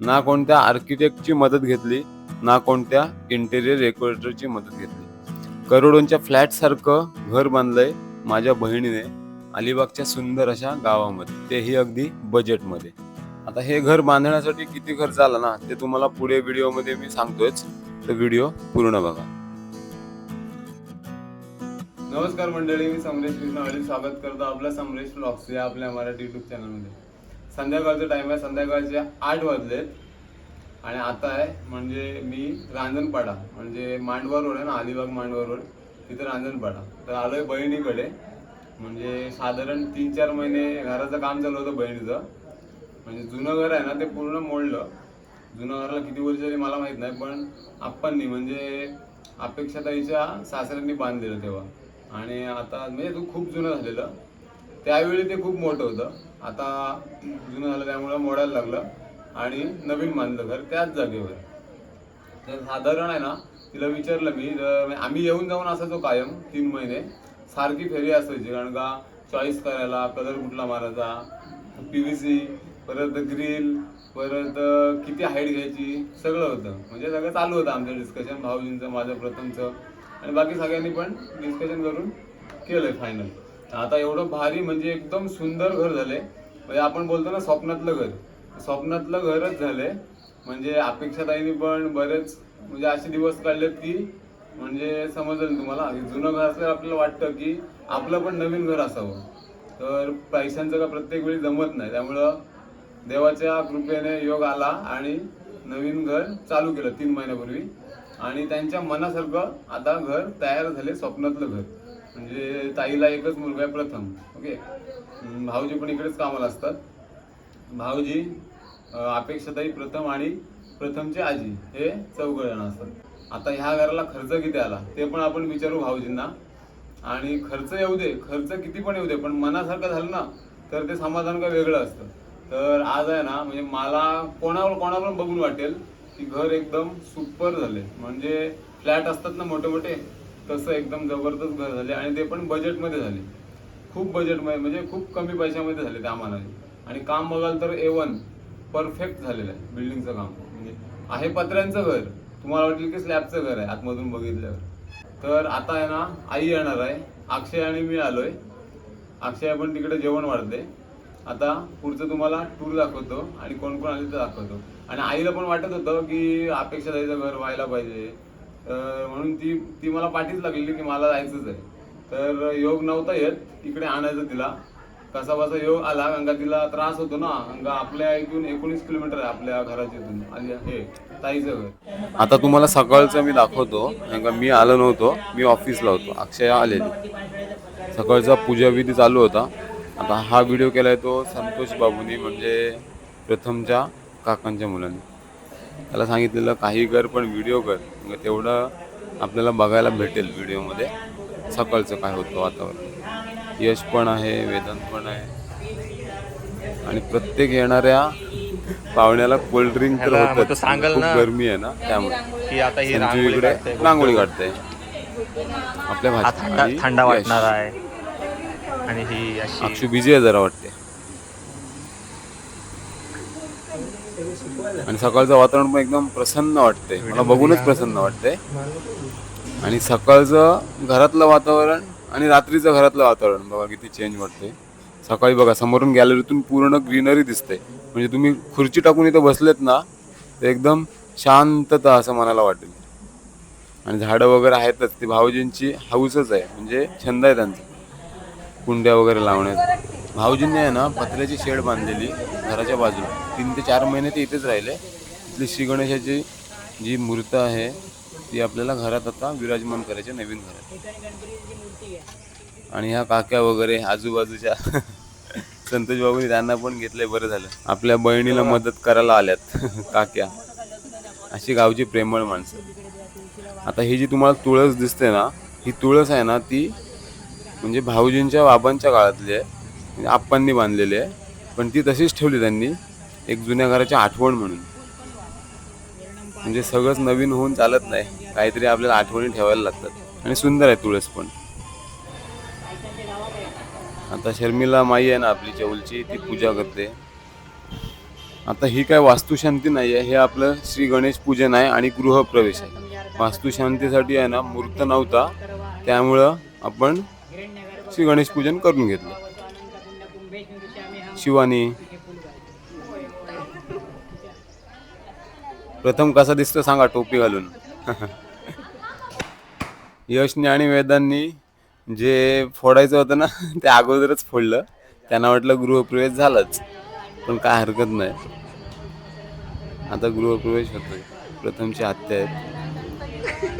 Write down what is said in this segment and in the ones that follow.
ना कोणत्या आर्किटेक्टची मदत घेतली ना कोणत्या इंटेरियर डेकोरेटरची मदत घेतली. करोडोंच्या फ्लॅट सारखं घर बांधलंय माझ्या बहिणीने अलिबागच्या सुंदर अशा गावामध्ये. तेही अगदी बजेटमध्ये आता हे घर बांधण्यासाठी किती खर्च आला ना ते तुम्हाला पुढे व्हिडिओमध्ये मी सांगतोयच. तर व्हिडिओ पूर्ण बघा. नमस्कार मंडळी मी समरेश कृष्णवाडी स्वागत करतो आपल्या समरेश ब्लॉग्स या आपल्या मराठी युट्यूब चॅनलमध्ये संध्याकाळचा टाईम आहे संध्याकाळचे आठ वाजलेत. आणि आता आहे म्हणजे मी रांजणपाडा म्हणजे मांडवा रोड आहे ना अलिबाग मांडवा रोड तिथं रांजणपाडा. तर आलोय बहिणीकडे. म्हणजे साधारण तीन चार महिने घराचं काम चालू होतं बहिणीचं. म्हणजे जुनं घर आहे ना ते पूर्ण मोडलं. जुनं घराला किती वर्ष झाली मला माहीत नाही पण आप्पांनी म्हणजे अपेक्षाताईच्या सासऱ्यांनी बांधलेलं तेव्हा. आणि आता म्हणजे तो खूप जुनं झालेलं. त्यावेळी ते खूप मोठं होतं. आता जुनं झालं त्यामुळं मोडायला लागलं. आणि नवीन बांधलं घर त्याच जागेवर. तर साधारण आहे ना तिला विचारलं मी तर आम्ही येऊन जाऊन असायचो कायम तीन महिने. सारखी फेरी असायची कारण का चॉईस करायला कलर कुठला मारायचा पी व्ही सी परत ग्रिल परत किती हाईट घ्यायची सगळं होतं. म्हणजे सगळं चालू होतं आमचं डिस्कशन भाऊजींचं माझं प्रथमचं. आणि बाकी सगळ्यांनी पण डिस्कशन करून केलं फायनल आता एवढं भारी म्हणजे एकदम सुंदर घर झालंय म्हणजे आपण बोलतो ना स्वप्नातलं घर. स्वप्नातलं घरच झालंय म्हणजे अपेक्षाताईनी पण बरेच म्हणजे असे दिवस काढलेत की म्हणजे समजलं तुम्हाला. जुनं घर असल्यावर आपल्याला वाटतं की आपलं पण नवीन घर असावं. तर पैशांचं का प्रत्येक वेळी जमत नाही. त्यामुळं देवाच्या कृपेने योग आला आणि नवीन घर चालू केलं तीन महिन्यापूर्वी. आणि त्यांच्या मनासारखं आता घर तयार झाले स्वप्नातलं घर. म्हणजे ताईला एकच मुलगा आहे प्रथम ओके? भाऊजी पण इकडेच कामाला असतात. भाऊजी अपेक्षाताई प्रथम आणि प्रथमचे आजी हे चौघ जण असतात. आता ह्या घराला खर्च किती आला ते पण आपण विचारू भाऊजींना. आणि खर्च येऊ दे खर्च किती पण येऊ दे पण मनासारखं झालं ना तर ते समाधान का वेगळं असतं. तर आज आहे ना म्हणजे मला कोणावर कोणावर बघून वाटेल की घर एकदम सुपर झाले. म्हणजे फ्लॅट असतात ना मोठे मोठे तसं एकदम जबरदस्त घर झाले आणि ते पण बजेटमध्ये झाले. खूप बजेटमध्ये म्हणजे खूप कमी पैशामध्ये झाले त्या मानाने आणि काम बघाल तर ए वन परफेक्ट झालेलं आहे बिल्डिंगचं काम. म्हणजे आहे पत्र्यांचं घर. तुम्हाला वाटेल की स्लॅबचं घर आहे आतमधून बघितल्यावर. तर आता आहे ना आई येणार आहे. अक्षय आणि मी आलोय. अक्षय पण तिकडे जेवण वाढते. आता पुढचं तुम्हाला टूर दाखवतो आणि कोण कोण आले ते दाखवतो. आणि आईला पण वाटत होतं की अपेक्षा जायचं घर व्हायला पाहिजे. तर म्हणून ती ती मला पाठीच लागलेली की मला जायचंच आहे. तर योग नव्हता येत इकडे आणायचं तिला. कसा बसा योग आला कारण का तिला त्रास होतो ना अंगा का आपल्या इथून एकोणीस किलोमीटर आहे आपल्या घराच्या इथून. हे ताईचं घर आता तुम्हाला सकाळचं मी दाखवतो. कारण का मी आलो नव्हतो. मी ऑफिसला होतो. अक्षय आलेली. सकाळचा पूजाविधी चालू होता. आता हा व्हिडिओ केलाय तो संतोष बाबूनी म्हणजे प्रथमच्या काकांच्या मुलांनी. त्याला सांगितलेलं काही कर पण व्हिडिओ कर. मग तेवढं आपल्याला बघायला भेटेल व्हिडिओमध्ये सकाळचं काय होतं वातावरण. यश पण आहे वेदांत पण आहे. आणि प्रत्येक येणाऱ्या पाहुण्याला कोल्ड्रिंक तर ह्याला मग तो होतच सांगेल ना. गरमी आहे ना त्यामुळे. की आता ही इकडे काढते. रांगोळी काढते. आपल्या भाजी थंडा. वाटणार आहे. आणि ही अशी अक्षू बिझी आहे जरा वाटते. आणि सकाळचं वातावरण पण एकदम प्रसन्न वाटते मला बघूनच प्रसन्न वाटते आणि सकाळचं घरातलं वातावरण आणि रात्रीचं घरातलं वातावरण बघा किती चेंज वाटते सकाळी बघा समोरून गॅलरीतून पूर्ण ग्रीनरी दिसते म्हणजे तुम्ही खुर्ची टाकून इथं बसलेत ना तर एकदम शांतता असं मनाला वाटेल. आणि झाडं वगैरे आहेतच ती भाऊजींची हाऊसच आहे. म्हणजे छंद आहे त्यांचा. कुंड्या वगैरे लावण्यात भाऊजींनी आहे ना पत्र्याची शेड बांधलेली घराच्या बाजूला. तीन ते चार महिने ते इथेच राहिले. इथली श्री गणेशाची जी मूर्त आहे ती आपल्याला घरात आता विराजमान करायची नवीन घरात. आणि ह्या काक्या वगैरे आजूबाजूच्या संतोष बाबूंनी त्यांना पण घेतलंय बरं झालं. आपल्या बहिणीला मदत करायला आल्यात काक्या. अशी गावची प्रेमळ माणसं. आता ही जी तुम्हाला तुळस दिसते ना ही तुळस आहे ना ती म्हणजे भाऊजींच्या बाबांच्या काळातली आहे. आप्पांनी बांधलेली आहे. पण ती तशीच ठेवली त्यांनी. एक जुन्या घराची आठवण म्हणून. म्हणजे सगळंच नवीन होऊन चालत नाही. काहीतरी आपल्याला आठवणी ठेवायला लागतात. आणि सुंदर आहे तुळस पण. आता शर्मिला माई आहे ना आपली चौलची ती पूजा करते. आता ही काय वास्तुशांती नाही आहे. हे आपलं श्री गणेश पूजन आहे आणि गृहप्रवेश आहे. वास्तुशांतीसाठी आहे ना मूर्त नव्हता. त्यामुळं आपण श्री गणेश पूजन करून घेतलं. शिवानी. प्रथम कसा दिसतो सांगा टोपी घालून. यशने आणि वेदांनी जे फोडायचं होतं ना ते अगोदरच फोडलं. त्यांना वाटलं गृहप्रवेश झालाच पण काय हरकत नाही. आता गृहप्रवेश होतोय. प्रथमची हत्या आहेत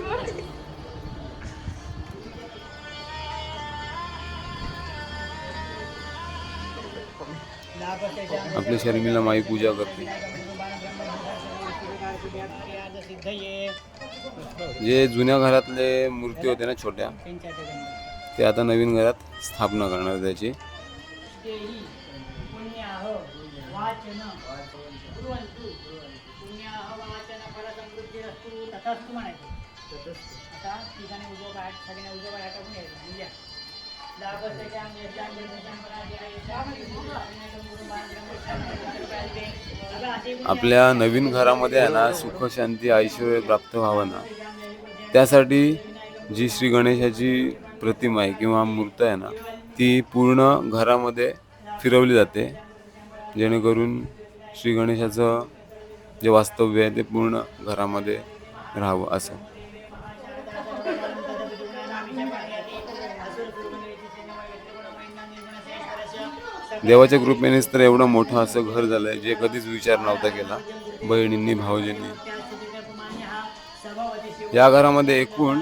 आपली शर्मिला माई पूजा करते. जे जुन्या घरातले मूर्ती होते ना छोट्या ते आता नवीन घरात स्थापना करणार त्याची. आपल्या नवीन घरामध्ये आहे ना सुख शांती ऐश्वर प्राप्त व्हावं ना त्यासाठी जी श्री गणेशाची प्रतिमा आहे किंवा मूर्त आहे ना ती पूर्ण घरामध्ये फिरवली जाते. जेणेकरून श्री गणेशाचं जे वास्तव्य आहे ते पूर्ण घरामध्ये राहावं असं. देवाच्या कृपेनेच तर एवढं मोठं असं घर झालंय जे कधीच विचार नव्हता केला. बहिणींनी भाऊजींनी. या घरामध्ये एकूण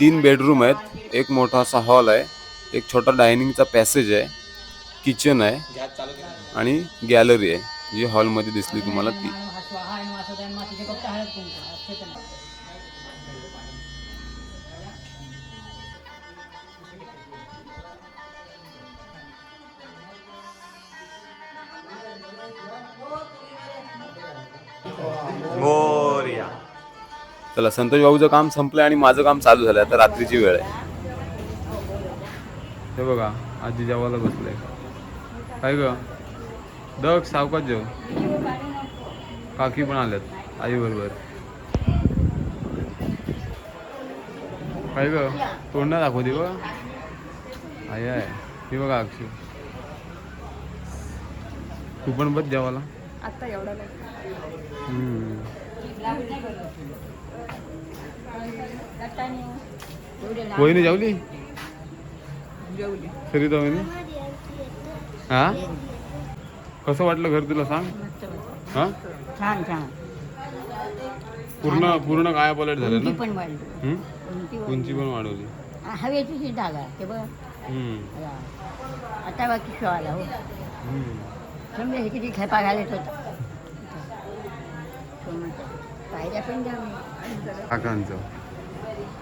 तीन बेडरूम आहेत. एक मोठा असा हॉल आहे. एक छोटा डायनिंगचा पॅसेज आहे. किचन आहे. आणि गॅलरी आहे. जी हॉलमध्ये दिसली तुम्हाला ती. चला संतोष भाऊचं काम संपलंय आणि माझं काम चालू झालंय. आता रात्रीची वेळ आहे. हे बघा आजी जेवायला बसलंय काय ग. दग सावकाश जेव. काकी पण आल्यात आई बरोबर. काय ग तोंड नाही दाखवते ग. आई आहे हे बघा अक्षय. तू पण बस जेवायला. आता एवढा नाही हम्म. वहिनी जेवली? जेवली. सरिता वहिनी? हा? कसं वाटलं घर तुला सांग? हा? छान छान. पूर्ण पूर्ण काय पलट झालं उंची ना पण वाढली. हम्म? उंची वाढली. उंची पण वाढवली. हवेची ही जागा आहे ते बघ. हम्म. आता बाकी शो आला हो. हम्म. समजा हे किती खेपा घालत होता. पाहिल्या पण मी. काकांचं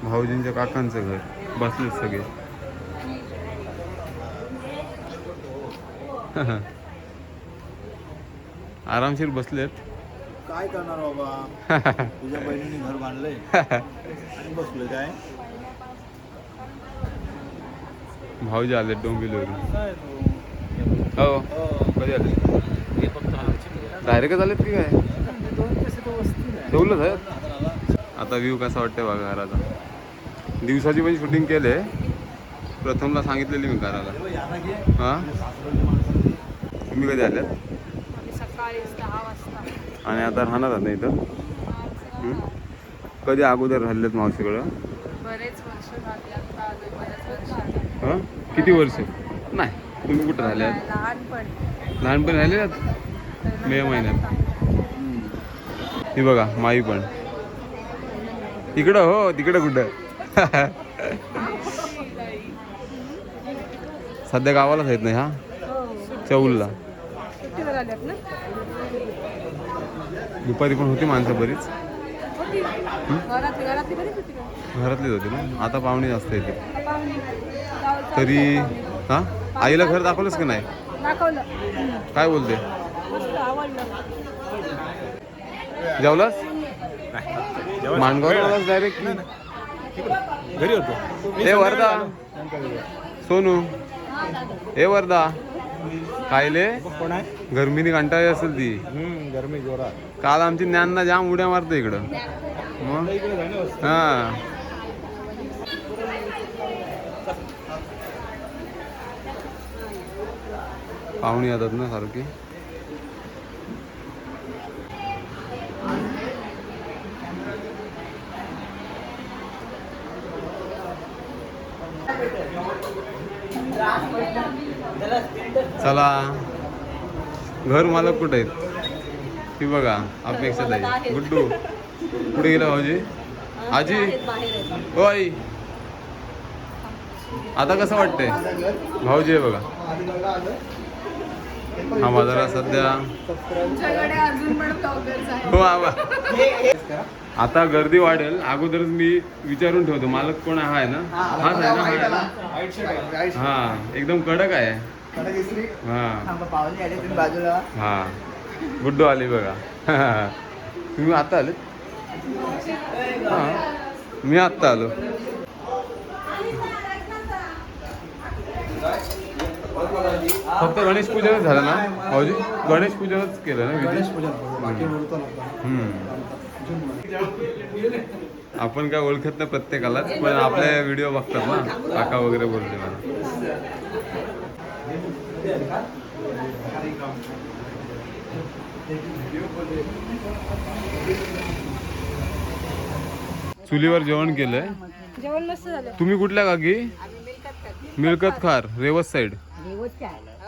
भाऊजींच्या काकांचं घर बसलेत सगळे. आरामशीर बसलेत. काय करणार बाबा? तुझ्या बहिणीने घर बांधलंय. बसलोय काय? भाऊजी आले डोंबिवलीवरून. हो कधी आले? डायरेक्ट आलेत की काय? ठेवलं आहेत. आता व्ह्यू कसा वाटतंय बघा घराचा. दिवसाची पण शूटिंग केले प्रथमला सांगितलेली मी करायला हा? तुम्ही कधी आल्यात? आणि आता राहणार आहात ना इथं? कधी अगोदर राहिलेत मावशीकडं? बरेच वर्ष झाले आता आलोय, बरेच वर्ष झाले. हां? किती वर्ष? नाही. तुम्ही कुठं राहिल्यात लहानपणी. लहानपणी राहिलेत मे महिन्यात. ही बघा माई पण. इकडं हो तिकडं कुठं? सध्या गावालाच आहेत नाही हा चौलला. दुपारी पण होती माणसं बरीच? घरातलीच होती ना? आता पाहुणे जास्त येते तरी हा? आईला घर दाखवलंच का नाही? दाखवलं. काय बोलते? जेवलास? मानगाव डायरेक्ट घरी होतो. ए वरदा सोनू. ए वरदा कायले कोण आहे? गरमीने कंटाळी असेल ती. गरमी जोरात. काल आमची ज्ञानना जाम उड्या मारतो इकडं. मग. हा. पाहुणे येतात ना सारखी. चला. घर मालक कुठे आहेत? ती बघा अपेक्षा ताई. गुड्डू. कुठे गेला भाऊजी? आजी? हो आई. आता कसं वाटतंय? भाऊजी आहे बघा. हा बाजारा सध्या. हो आबा आता गर्दी वाढेल. अगोदरच मी विचारून ठेवतो मालक कोण आहे ना? हाच आहे ना हा? आहे. ना? हा एकदम कडक आहे. हा. पावले आले तुम्ही बाजूला. हा. गुड्डू आली बघा. तुम्ही आता आले? हा. मी आत्ता आलो. फक्त गणेश पूजनच झालं ना? भाऊजी? गणेश पूजनच केलं ना? विधी? हम्म. आपण काय ओळखत नाही प्रत्येकालाच पण आपले व्हिडिओ बघतात ना. काका वगैरे बोलते मला. चुलीवर जेवण केलंय. जेवण मस्त झालं. तुम्ही कुठल्या गागी मिळकत खार रेवस साईड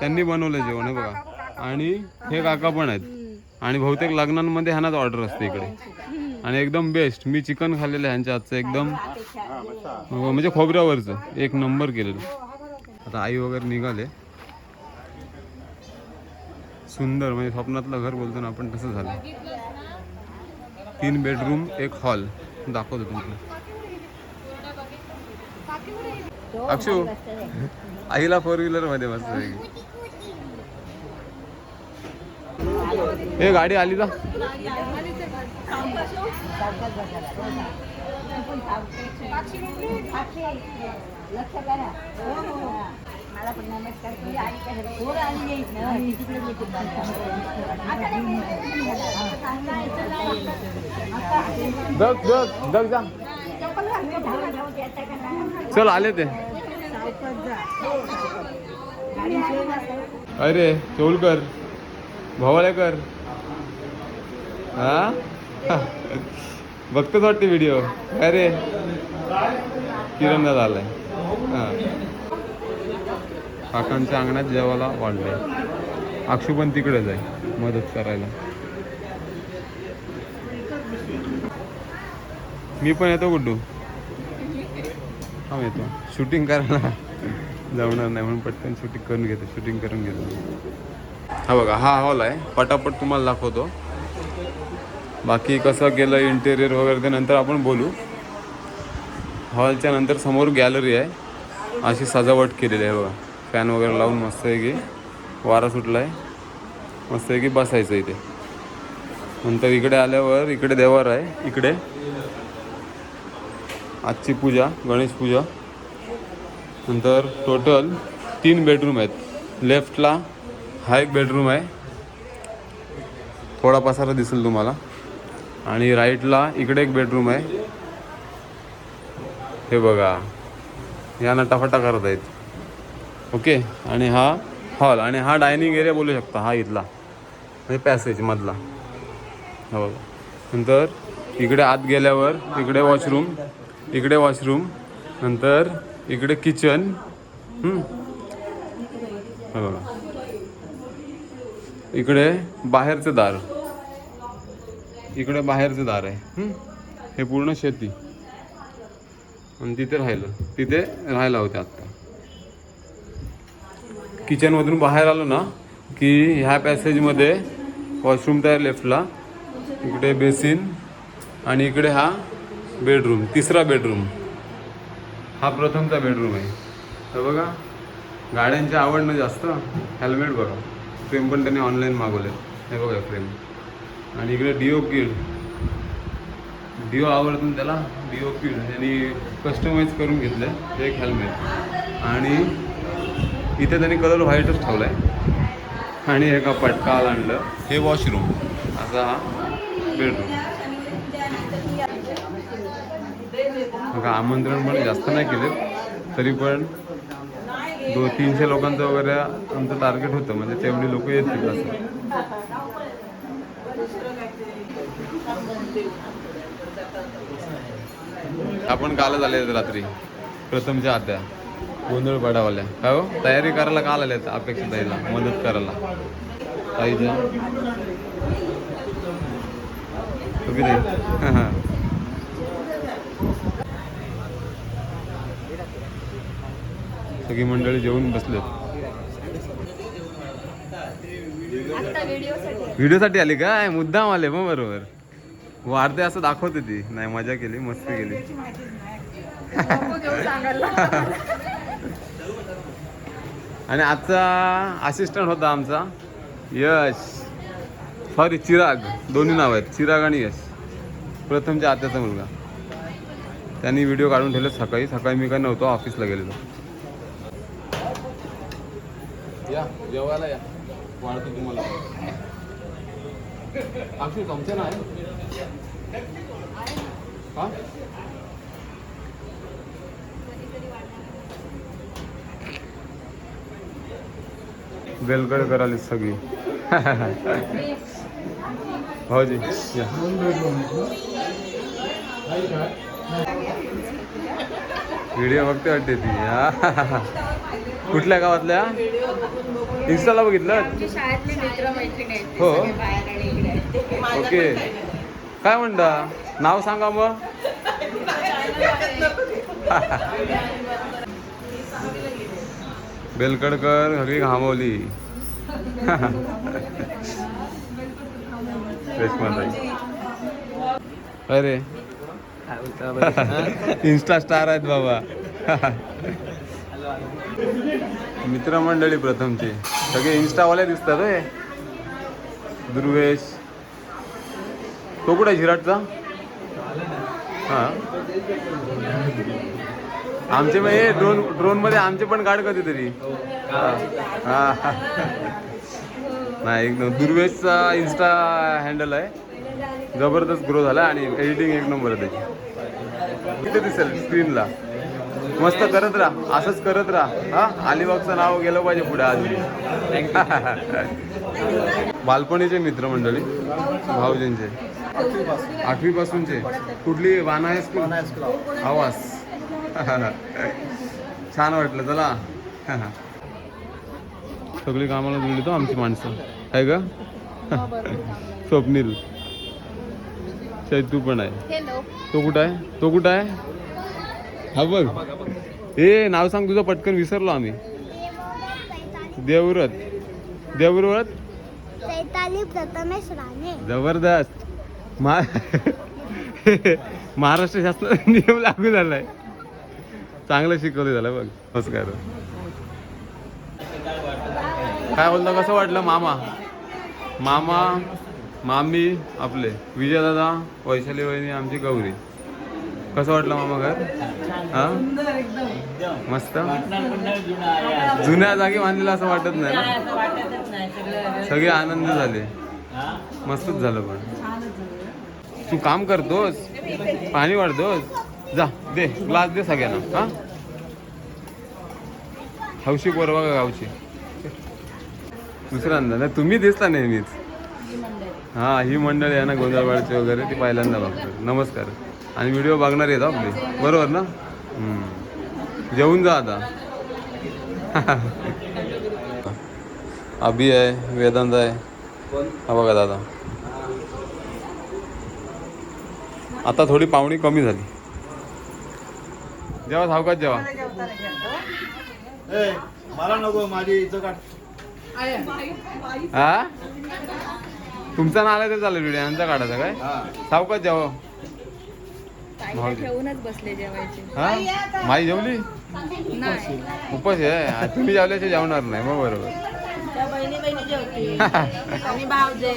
त्यांनी बनवलं जेवण हे बघा. आणि हे काका पण आहेत. आणि बहुतेक लग्नांमध्ये ह्यानाच ऑर्डर असते इकडे. आणि एकदम बेस्ट मी चिकन खाल्लेलं आहे ह्यांच्या आजचं एकदम. म्हणजे खोबऱ्यावरचं. एक नंबर केलेलं. आता आई वगैरे निघाले. सुंदर म्हणजे स्वप्नातलं घर बोलतो ना आपण तसं झालं. तीन बेडरूम एक हॉल दाखवतो तुम्हाला. अक्षू आईला फोर व्हीलरमध्ये मस्त पैकी. ए गाडी आली का लक्ष करा मला पण नमस्कार तुम्ही आली का घरी? हे गाडी आली ना. मी तिकडे येते. जा चल आले ते अरे चोलकर भवालेकर हा? बघतोच वाटते व्हिडिओ अरे किरण दादा आलाय हा. काकांच्या अंगणात जेवायला वाढलंय. अक्षू पण तिकडेच आहे मदत करायला. मी पण येतो गुड्डू. हा येतो. शूटिंग करायला. जमणार नाही म्हणून पटकन शूटिंग करून घेतो शूटिंग करून घेतो. हा बघा हा हॉल आहे. पटापट तुम्हाला दाखवतो. बाकी कसं केलं इंटेरियर वगैरे ते नंतर आपण बोलू. हॉलच्या नंतर समोर गॅलरी आहे. अशी सजावट केलेली आहे बघा. फॅन वगैरे लावून मस्त आहे की वारा सुटला आहे मस्त आहे की बसायचं इथे. नंतर इकडे आल्यावर इकडे देवार आहे. इकडे आजची पूजा गणेश पूजा. नंतर टोटल तीन बेडरूम आहेत. लेफ्टला हा एक बेडरूम आहे. थोडा पसारा दिसेल तुम्हाला. आणि राईटला इकडे एक बेडरूम आहे. हे बघा. या नटाफटा करत आहेत ओके आणि हा हॉल आणि हा डायनिंग एरिया बोलू शकता. हा इथला. म्हणजे पॅसेजमधला हो हा बघा. नंतर इकडे आत गेल्यावर इकडे वॉशरूम इकडे वॉशरूम नंतर इकडे किचन बघा. इकडे बाहेरचं दार. इकडे बाहेरचं दार आहे. हम्म. हे पूर्ण शेती. आणि तिथे राहिलं. तिथे राहायला होते आत्ता. किचनमधून बाहेर आलो ना की ह्या पॅसेजमध्ये वॉशरूम तयार लेफ्टला इकडे बेसिन आणि इकडे हा बेडरूम तिसरा बेडरूम हा प्रथमचा बेडरूम आहे. तर बघा गाड्यांची आवड ना जास्त हेल्मेट बघा. फ्रेम पण त्यांनी ऑनलाईन मागवले हे बघा फ्रेम आणि इकडे डिओ किड डिओ आवडतो त्याला डिओ किड त्यांनी कस्टमाइज करून घेतलं आहे एक हेल्मेट आणि इथे त्यांनी कलर व्हाईटच ठेवला आहे आणि एका पटकाल आणलं हे वॉशरूम असा हा बेडरूम बघा आमंत्रण पण जास्त नाही केले. तरी पण दो तीनशे लोकांचं वगैरे आमचं टार्गेट होतं. म्हणजे तेवढी लोक येतील असं. आपण कालच आले रात्री. प्रथमच्या आत्या. गोंधळ पाडावाल्या काय हो? तयारी करायला काल आल्या आहेत अपेक्षा ताईला. मदत करायला. ताईच्या ओके सगळी मंडळी जेवून बसलेत. व्हिडिओसाठी आली काय मुद्दाम आले मग बरोबर. वाढते असं दाखवते ती. नाही मजा केली मस्ती केली. आणि आजचा असिस्टंट होता आमचा यश. सॉरी चिराग. दोन्ही नाव आहेत. चिराग आणि यश. प्रथमच्या आत्याचा मुलगा. त्यांनी व्हिडिओ काढून ठेवले सकाळी. सकाळी मी काय नव्हतो ऑफिसला गेलेलो. या जेवायला या. वाढतो तुम्हाला. नाही. हा? बेलकड कराली सगळी. भाऊजी या. व्हिडिओ बघते वाटते ती. हा. कुठल्या गावातल्या? इन्स्टाला बघितलं? आमची शाळेतली मित्र मैत्रिणी आहेत ते हो. ओके. काय म्हणता? नाव सांगा मग. बेलकडकर सगळी घामवली अरे इन्स्टा स्टार आहेत बाबा. मित्रमंडळी प्रथमचे. सगळे इन्स्टावाले दिसतात रे दुर्वेश. तो कुठे आहे झिराटचा हां. आमचे मग हे ड्रोन ड्रोनमध्ये आमचे पण काढ कधीतरी. हां. हां. नाही एक नंबर दुर्वेशचा इन्स्टा हँडल आहे. जबरदस्त ग्रो झाला आणि एडिटिंग एक नंबर आहे त्याची. तिथे दिसेल स्क्रीनला मस्त करत राहा. असंच करत राहा. हा? अलिबागचं नाव गेलं पाहिजे पुढे अजून. बालपणीचे मित्रमंडळी भाऊजींचे. आठवी पासूनचे कुठली वाना हायस्कूल आवाज. छान वाटलं चला. सगळी कामाला जुळली तो आमची माणसं. आहे का स्वप्नील. तू पण आहे. हॅलो तो कुठं आहे? तो कुठं आहे? हा बघ. ए नाव सांग तुझं पटकन विसरलो आम्ही. देवव्रत. देवव्रत? चैताली प्रथमेश राणे. जबरदस्त. मा महाराष्ट्र शासनाचा नियम लागू झालाय. चांगलं शिकवलं झालं बघ. नमस्कार. काय बोलता कसं वाटलं मामा? मामा मामी आपले. विजयदादा वैशाली वहिनी आमची गौरी. कसं वाटलं मामा घर? हा? मस्त? जुन्या जागी बांधलेलं असं वाटत नाही ना? सगळे आनंद झाले. मस्तच झालं पण. तू काम करतोस? पाणी वाढतोस? जा दे ग्लास दे सगळ्यांना हा? हौशी पोर बघा गावची. दुसऱ्यांदा नाही तुम्ही दिसता नेहमीच. हा ही मंडळी आहे ना गोंधळवाडची वगैरे ती पहिल्यांदा बघतो नमस्कार. आणि व्हिडिओ बघणार आहेत हो, आपले. बरोबर ना? जेवून जा आता. अभि आहे वेदांत आहे हा बघा दादा। आता थोडी पावणी कमी झाली. जेव्हा सावकाश जेव्हा ए मला नको माझी हा? तुमचा ना आला तर चालेल व्हिडिओ यांचा काढायचा काय? जेव्हा ठेवूनच बसले जेवायचे. हा? माई जेवली? नाही. उपास आहे. तुम्ही जेवल्याचे जेवणार नाही मग बरोबर. बहिणी बहिणी जेवते आणि भावजे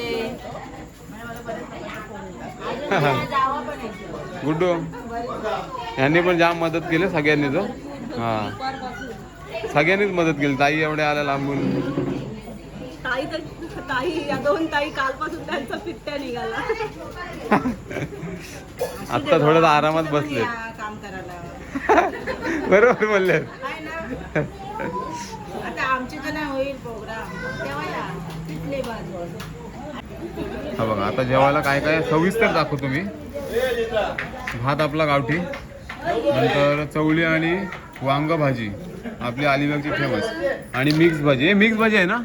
जावा पण आहे गुड्डू यांनी पण जाम मदत केली सगळ्यांनीच हो. हा. सगळ्यांनीच मदत केली. ताई एवढ्या आल्या लांबून. ताई तर ताई या दोन ताई कालपासून त्यांचा पिट्ट्या निघाला. आत्ता थोडं आरामात बसले या काम करायला. बरोबर बोलले आता आमचे तर नाही होईल प्रोग्राम तेव्हा या तिथले बाजू हा बघा आता जेवायला काय काय सविस्तर दाखवतो तुम्ही. भात आपला गावठी नंतर चवळी आणि वांग भाजी आपली अलिबागची फेमस. आणि मिक्स भाजी. हे मिक्स भाजी आहे ना?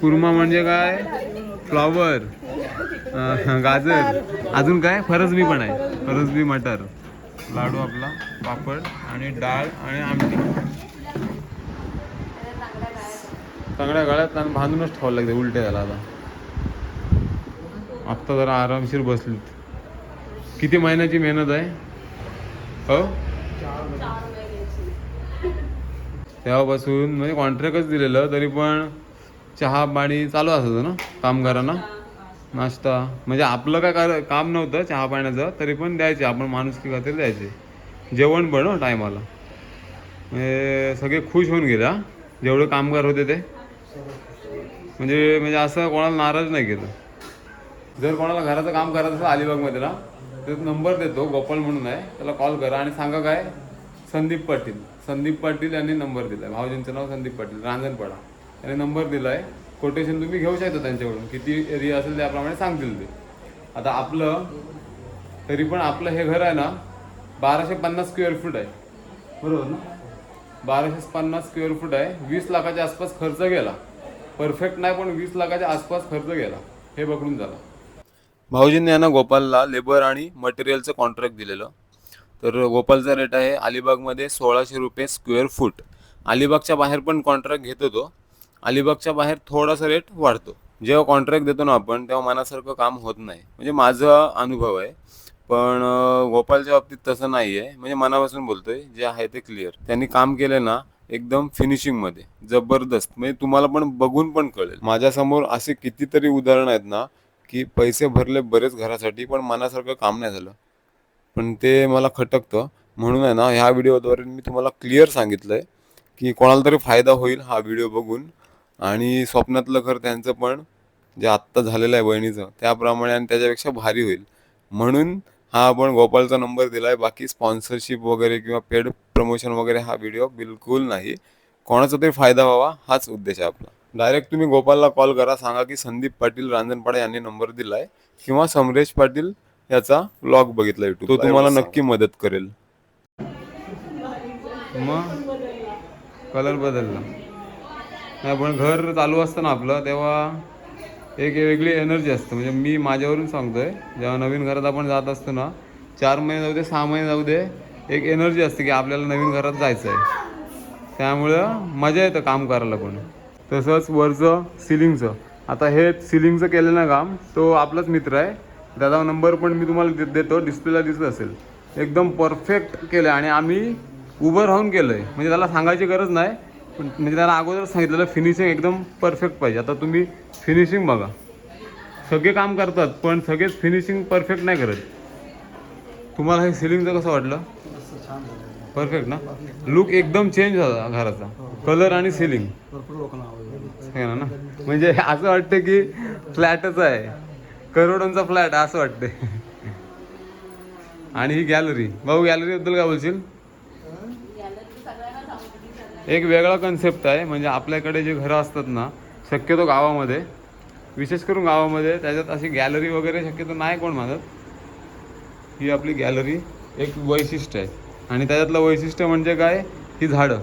कुर्मा म्हणजे काय? फ्लॉवर गाजर. अजून काय? फरसबी पण आहे. फरसबी मटर. लाडू आपला पापड आणि डाळ आणि आमटी. सगळ्या गळ्यात आणि बांधूनच ठेवायला लागते. उलटे झाला आता. आत्ता जरा आरामशीर बसलीत किती महिन्याची मेहनत आहे? हो? तेव्हापासून म्हणजे कॉन्ट्रॅक्टच दिलेलं तरी पण चहा पाणी चालू असायचं ना कामगारांना? नाश्ता. म्हणजे आपलं काय कार काम नव्हतं चहा पाण्याचं तरी पण द्यायचे आपण माणुसकी खात्री द्यायचे. जेवण पण हो टायमाला. म्हणजे सगळे खुश होऊन गेले हा. जेवढे कामगार होते ते. म्हणजे म्हणजे असं कोणाला नाराज नाही केलं. जर कोणाला घराचं काम करायचं असेल अलिबागमध्ये ना तर नंबर देतो गोपाल म्हणून आहे. त्याला कॉल करा आणि सांगा काय? संदीप पाटील. संदीप पाटील यांनी नंबर दिला आहे भाऊजींचं नाव संदीप पाटील. रांजणपाडा. यांनी नंबर दिला आहे कोटेशन तुम्ही घेऊ शकता त्यांच्याकडून. किती एरिया असेल त्याप्रमाणे सांगतील ते. आता आपलं तरी पण आपलं हे घर आहे ना बाराशे पन्नास स्क्वेअर फूट आहे. बरोबर ना? बाराशे पन्नास स्क्वेअर फूट आहे. वीस लाखाच्या आसपास खर्च गेला परफेक्ट नाही पण वीस लाखाच्या आसपास खर्च गेला हे पकडून झाला. भाऊजींनी यांना गोपालला लेबर आणि मटेरियलचं कॉन्ट्रॅक्ट दिलेलं. तर गोपालचा रेट आहे अलिबागमध्ये सोळाशे रुपये स्क्वेअर फूट अलिबागच्या बाहेर पण कॉन्ट्रॅक्ट घेतो तो अलिबागच्या बाहेर थोडासा रेट वाढतो. जेव्हा कॉन्ट्रॅक्ट देतो ना आपण तेव्हा मनासारखं काम होत नाही. म्हणजे माझा अनुभव आहे. पण गोपालच्या बाबतीत तसं नाही आहे म्हणजे मनापासून बोलतोय जे आहे ते क्लिअर त्यांनी काम केलं ना एकदम फिनिशिंगमध्ये जबरदस्त. म्हणजे तुम्हाला पण बघून पण कळेल. माझ्यासमोर असे कितीतरी उदाहरणं आहेत ना की पैसे भरले बरेच घरासाठी पण मनासारखं काम नाही झालं. पण ते मला खटकतं. म्हणून आहे ना ह्या व्हिडिओद्वारे मी तुम्हाला क्लिअर सांगितलं आहे की कोणाला तरी फायदा होईल हा व्हिडिओ बघून. आणि स्वप्नातलं घर त्यांचं पण जे आत्ता झालेलं आहे बहिणीचं त्याप्रमाणे आणि त्याच्यापेक्षा भारी होईल. म्हणून हा आपण गोपालचा नंबर दिला आहे बाकी स्पॉन्सरशिप वगैरे किंवा पेड प्रमोशन वगैरे हा व्हिडिओ बिलकुल नाही. कोणाचा तरी फायदा व्हावा हाच उद्देश आहे आपला. डायरेक्ट तुम्ही गोपालला कॉल करा सांगा की संदीप पाटील रांजणपाडे यांनी नंबर दिला आहे किंवा समरेश पाटील याचा व्लॉग बघितला युट्यूब तो तुम्हाला नक्की मदत करेल. मग? कलर बदलला. नाही पण घर चालू असतं ना आपलं तेव्हा एक वेगळी एनर्जी असते. म्हणजे मी माझ्यावरून सांगतोय जेव्हा नवीन घरात आपण जात असतो ना चार महिने जाऊ दे सहा महिने जाऊ दे एक एनर्जी असते की आपल्याला नवीन घरात जायचं आहे त्यामुळं मजा येतं काम करायला पण. तसंच वरचं सिलिंगचं. आता हे सिलिंगचं केलेलं काम तो आपलाच मित्र आहे. त्याचा नंबर पण मी तुम्हाला दे- देतो डिस्प्लेला दिसत असेल. एकदम परफेक्ट केलं आणि आम्ही उभं राहून केलं आहे म्हणजे त्याला सांगायची गरज नाही पण म्हणजे त्याला अगोदर सांगितलेलं फिनिशिंग एकदम परफेक्ट पाहिजे. आता तुम्ही फिनिशिंग बघा. सगळे काम करतात पण सगळेच फिनिशिंग परफेक्ट नाही करत. तुम्हाला हे सिलिंगचं कसं वाटलं? परफेक्ट ना? लुक एकदम चेंज झाला घराचा. कलर आणि सिलिंग भरपूर लोकांना आवडलं ना म्हणजे असं वाटतं की फ्लॅटच आहे. करोडोंचा फ्लॅट असं वाटतंय. आणि ही गॅलरी भाऊ गॅलरी बद्दल काय बोलशील? एक वेगळा कन्सेप्ट आहे. म्हणजे आपल्याकडे जे घरं असतात ना शक्यतो गावामध्ये विशेष करून गावामध्ये त्याच्यात अशी गॅलरी वगैरे शक्यतो नाही कोण मागत. ही आपली गॅलरी एक वैशिष्ट्य आहे. आणि त्याच्यातलं वैशिष्ट्य म्हणजे काय? ही झाडं.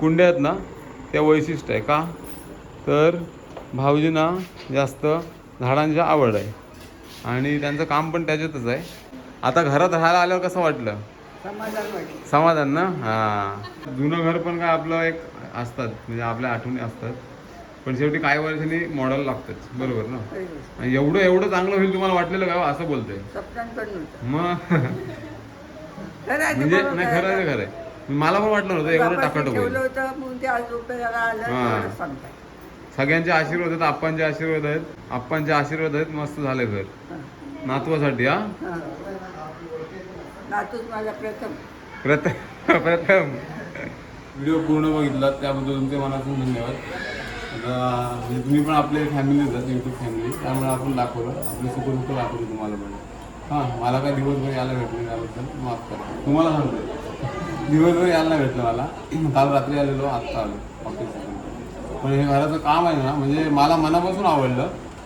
कुंड्या आहेत ना त्या वैशिष्ट्य आहे का? तर भाऊजींना जास्त झाडांची आवड आहे. आणि त्यांचं काम पण त्याच्यातच आहे. आता घरात राहायला आल्यावर कसं वाटलं? समाधान ना? हां. जुनं घर पण काय आपलं एक असतात म्हणजे आपल्या आठवणी असतात. पण शेवटी काही वर्षांनी मॉडेल लागतात. बरोबर ना? एवढं एवढं चांगलं होईल तुम्हाला वाटलेलं का? असं बोलतोय. मग म्हणजे नाही खरं आहे ते खरं आहे. मला पण वाटलं नव्हतं एवढं टाकाटक होईल. हां. सगळ्यांचे आशीर्वाद आहेत आप्पांचे आशीर्वाद आहेत आप्पांचे आशीर्वाद आहेत मस्त झाले घर. नातवासाठी हा? प्रथम. प्रथम व्हिडिओ पूर्ण बघितला त्याबद्दल तुमचे मनापासून धन्यवाद. आता म्हणजे तुम्ही पण आपले फॅमिलीच आहात युट्यूब फॅमिली त्यामुळे आपण दाखवलं. आपलं सुख दुःख दाखवलं तुम्हाला पण. हां मला काय दिवसभर यायला भेटलं त्याबद्दल. माफ करा. तुम्हाला सांगतो. दिवसभर यायला नाही भेटलं मला. काल रात्री आलेलो आत्ता आलो. ऑफिस पण हे घराचं काम आहे ना म्हणजे मला मनापासून आवडलं.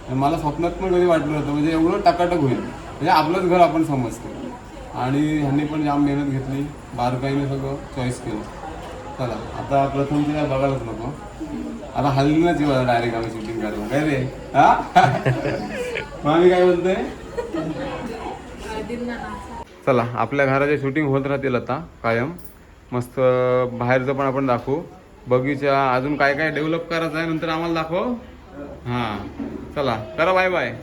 आणि मला स्वप्नात पण कधी वाटलं होतं म्हणजे एवढं टकाटक होईल. म्हणजे आपलंच घर आपण समजतो. आणि ह्यांनी पण जाम मेहनत घेतली. बारकाईने सगळं चॉईस केलं. चला आता प्रथम ते काय बघायलाच नको. आता हल्लीनच येऊ डायरेक्ट आम्ही शूटिंग करायला. काय रे? हा? मग आम्ही काय बोलतोय? चला आपल्या घराचे शूटिंग होत राहतील आता कायम. मस्त बाहेरचं पण आपण दाखवू. बगीचा अजून काय काय डेव्हलप करायचं आहे नंतर आम्हाला दाखव. हां. चला करा बाय बाय